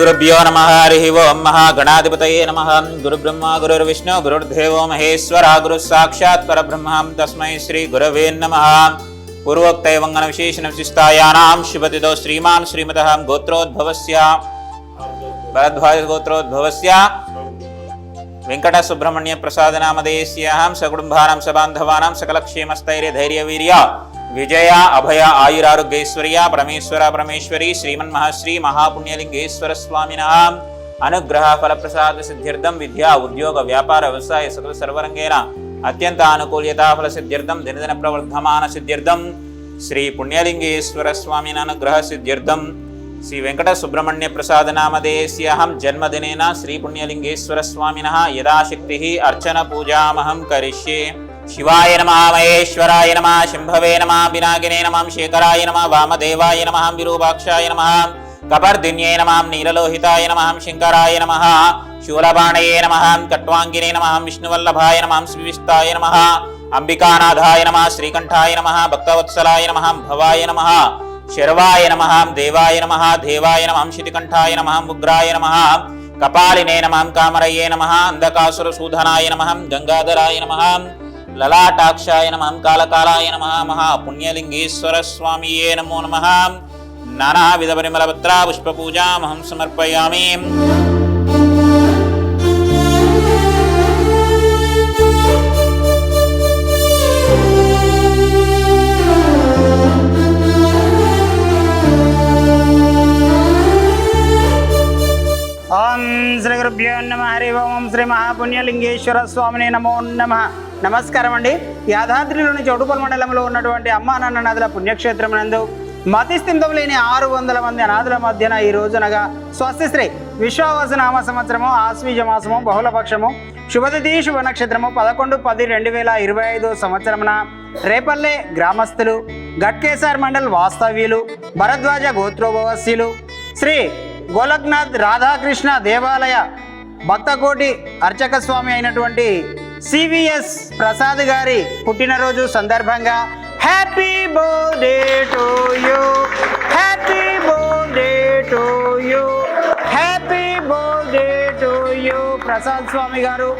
గురుభ్యో నమ హరి ఓం మహాగణాధిపతయే నమ గురుబ్రహ్మ గురుర్విష్ణు గురుర్దేవో మహేశ్వర గురు సాక్షాత్ పరబ్రహ్మ తస్మై శ్రీ గురవే నమ పూర్వోక్తైవంగన విశేషణ విశిష్టాయానాం శుభతిదో శ్రీమాన్ శ్రీమత గోత్రోద్భవస్య భరద్వాజ గోత్రోద్భవస్య వెంకట సుబ్రహ్మణ్య ప్రసాద నామధేయస్యాహం సకుటుంబానాం సబాంధవానాం సకలక్షేమస్థైర్య ధైర్య వీర్య విజయ అభయ ఆయురారోగ్యైశ్వర్య పరమేశ్వర పరమేశ్వరి శ్రీమన్ శ్రీమన్మహశ్రీ మహాపుణ్యలింగేశ్వర స్వామిన అనుగ్రహ ఫలప్రసాద సిద్ధ్యర్థం విద్యా ఉద్యోగ వ్యాపార వ్యవసాయ సకల సర్వరంగేణ అత్యంత అనుకూల్యతా ఫల సిద్ధ్యర్థం దినదిన ప్రవర్ధమాన సిద్ధ్యర్థం శ్రీ పుణ్యలింగేశ్వర స్వామిన అనుగ్రహ సిద్ధ్యర్థం శ్రీ వెంకట సుబ్రహ్మణ్య ప్రసాద నామధేయస్యాహం జన్మదినేన శ్రీ పుణ్యలింగేశ్వర స్వామిన యథాశక్తి అర్చన పూజామహం కరిష్యే. శివాయ నమ మహేశ్వరాయ నమ శంభవే నమ పినాకినే నమం శేఖరాయ నమ వామదేవాయ నమ విరూపాక్షాయ నమ కపర్దిన్యే నమాం నీలలోహితాయ నమ శంకరాయ నమ శూలబాణయే నమ కట్వాంగినే నమ విష్ణువల్లభాయ నమాం శ్రీవిస్తాయ నమ అంబికానాథాయ నమ శ్రీకంఠాయ నమ భక్తవత్సలాయ నమ భవాయ నమ శర్వాయ నమ దేవాయ నమ దేవాయ నమ శితికంఠాయ నమ ఉగ్రాయ నమ కపాలినే నమ కామరయ్యే నమ అంధకాసురసూధనాయ నమ గంగాధరాయ నమ లలాటాక్షాయ నమ కాలకాలాయ నమ మహాపుణ్యలింగేశ్వర స్వామియే నమో నమ. నానావిధ పరిమళపత్రా పుష్పపూజామహం సమర్పయామి. శ్రీ గురుభ్యో నమ హరి ఓం శ్రీ మహాపుణ్యలింగేశ్వర స్వామిని నమో నమ. నమస్కారం అండి. యాదాద్రిలోని చౌటుపల్ మండలంలో ఉన్నటువంటి అమ్మా నాన్న నదుల పుణ్యక్షేత్రం నందు మతిస్థింతం లేని ఆరు వందల మంది అనాథుల మధ్యన ఈ రోజునగా స్వస్తిశ్రీ విశ్వావాస నామ సంవత్సరము ఆశ్వీజ మాసము బహుళపక్షము శుభతిథి శుభ నక్షత్రము పదకొండు పది రెండు వేల ఇరవై ఐదు సంవత్సరమున రేపల్లె గ్రామస్తులు గట్కేసార్ మండల్ వాస్తవ్యులు భరద్వాజ గోత్రోభవస్యులు శ్రీ గోలక్నాథ్ రాధాకృష్ణ దేవాలయ భక్తకోటి అర్చక స్వామి అయినటువంటి సివిఎస్ ప్రసాద్ గారి పుట్టినరోజు సందర్భంగా happy birthday to you. Happy birthday to you. Happy birthday to you Prasad Swamy గారు.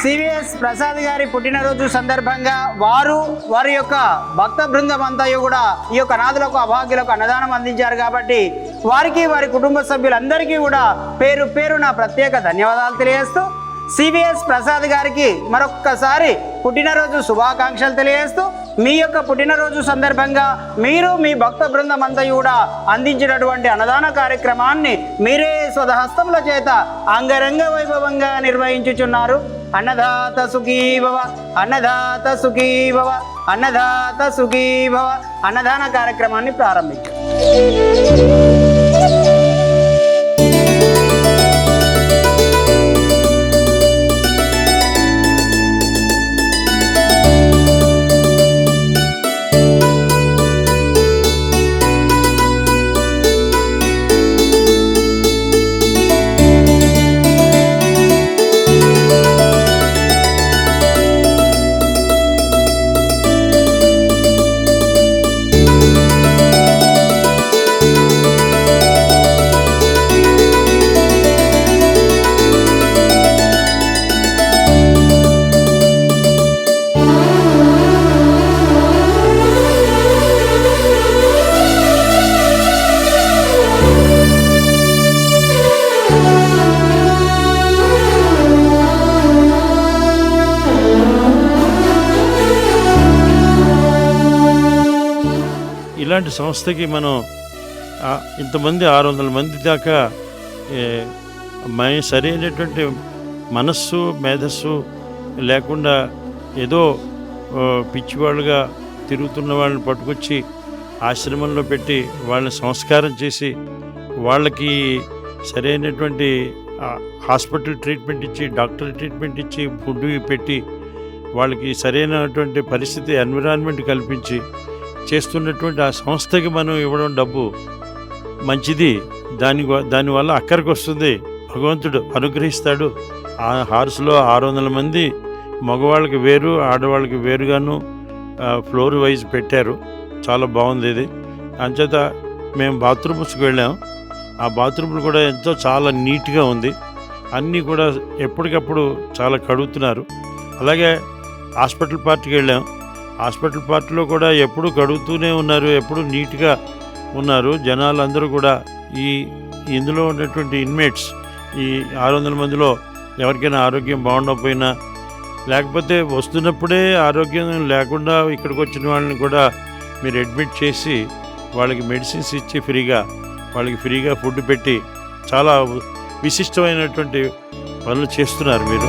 సివిఎస్ ప్రసాద్ గారి పుట్టినరోజు సందర్భంగా వారు వారి యొక్క భక్త బృందం అంతా కూడా ఈ యొక్క అనాథులకు అభాగ్యులకు అన్నదానం అందించారు కాబట్టి వారికి వారి కుటుంబ సభ్యులందరికీ కూడా పేరు పేరున ప్రత్యేక ధన్యవాదాలు తెలియజేస్తూ సివిఎస్ ప్రసాద్ గారికి మరొక్కసారి పుట్టినరోజు శుభాకాంక్షలు తెలియజేస్తూ మీ యొక్క పుట్టినరోజు సందర్భంగా మీరు మీ భక్త బృందం అంతా కూడా అందించినటువంటి అన్నదాన కార్యక్రమాన్ని మీరే స్వదహస్తముల చేత అంగరంగ వైభవంగా నిర్వహించుచున్నారు. అన్నదాత సుఖీభవ అన్నదాత సుఖీభవ అన్నదాత సుఖీభవ అన్నదాన కార్యక్రమాన్ని ప్రారంభించారు ఇలాంటి సంస్థకి మనం ఇంతమంది ఆరు వందల మంది దాకా మై సరైనటువంటి మనస్సు మేధస్సు లేకుండా ఏదో పిచ్చివాళ్ళుగా తిరుగుతున్న వాళ్ళని పట్టుకొచ్చి ఆశ్రమంలో పెట్టి వాళ్ళని సంస్కారం చేసి వాళ్ళకి సరైనటువంటి హాస్పిటల్ ట్రీట్మెంట్ ఇచ్చి డాక్టర్ ట్రీట్మెంట్ ఇచ్చి ఫుడ్ పెట్టి వాళ్ళకి సరైనటువంటి పరిస్థితి ఎన్విరాన్మెంట్ కల్పించి చేస్తున్నటువంటి ఆ సంస్థకి మనం ఇవ్వడం డబ్బు మంచిది. దాని దానివల్ల అక్కడికి వస్తుంది. భగవంతుడు అనుగ్రహిస్తాడు. ఆ హార్స్లో ఆరు వందల మంది మగవాళ్ళకి వేరు ఆడవాళ్ళకి వేరుగాను ఫ్లోర్ వైజ్ పెట్టారు. చాలా బాగుంది ఇది. అంచేత మేము బాత్రూమ్స్కి వెళ్ళాం. ఆ బాత్రూమ్లు కూడా ఎంతో చాలా నీట్గా ఉంది. అన్నీ కూడా ఎప్పటికప్పుడు చాలా కడుగుతున్నారు. అలాగే హాస్పిటల్ పార్టీకి వెళ్ళాం. హాస్పిటల్ పార్టీలో కూడా ఎప్పుడు కడుగుతూనే ఉన్నారు ఎప్పుడు నీట్గా ఉన్నారు. జనాలందరూ కూడా ఈ ఇందులో ఉన్నటువంటి ఇన్మేట్స్ ఈ ఆరు వందల మందిలో ఎవరికైనా ఆరోగ్యం బాగుండకపోయినా లేకపోతే వస్తున్నప్పుడే ఆరోగ్యం లేకుండా ఇక్కడికి వచ్చిన వాళ్ళని కూడా మీరు అడ్మిట్ చేసి వాళ్ళకి మెడిసిన్స్ ఇచ్చి ఫ్రీగా వాళ్ళకి ఫ్రీగా ఫుడ్ పెట్టి చాలా విశిష్టమైనటువంటి పనులు చేస్తున్నారు మీరు.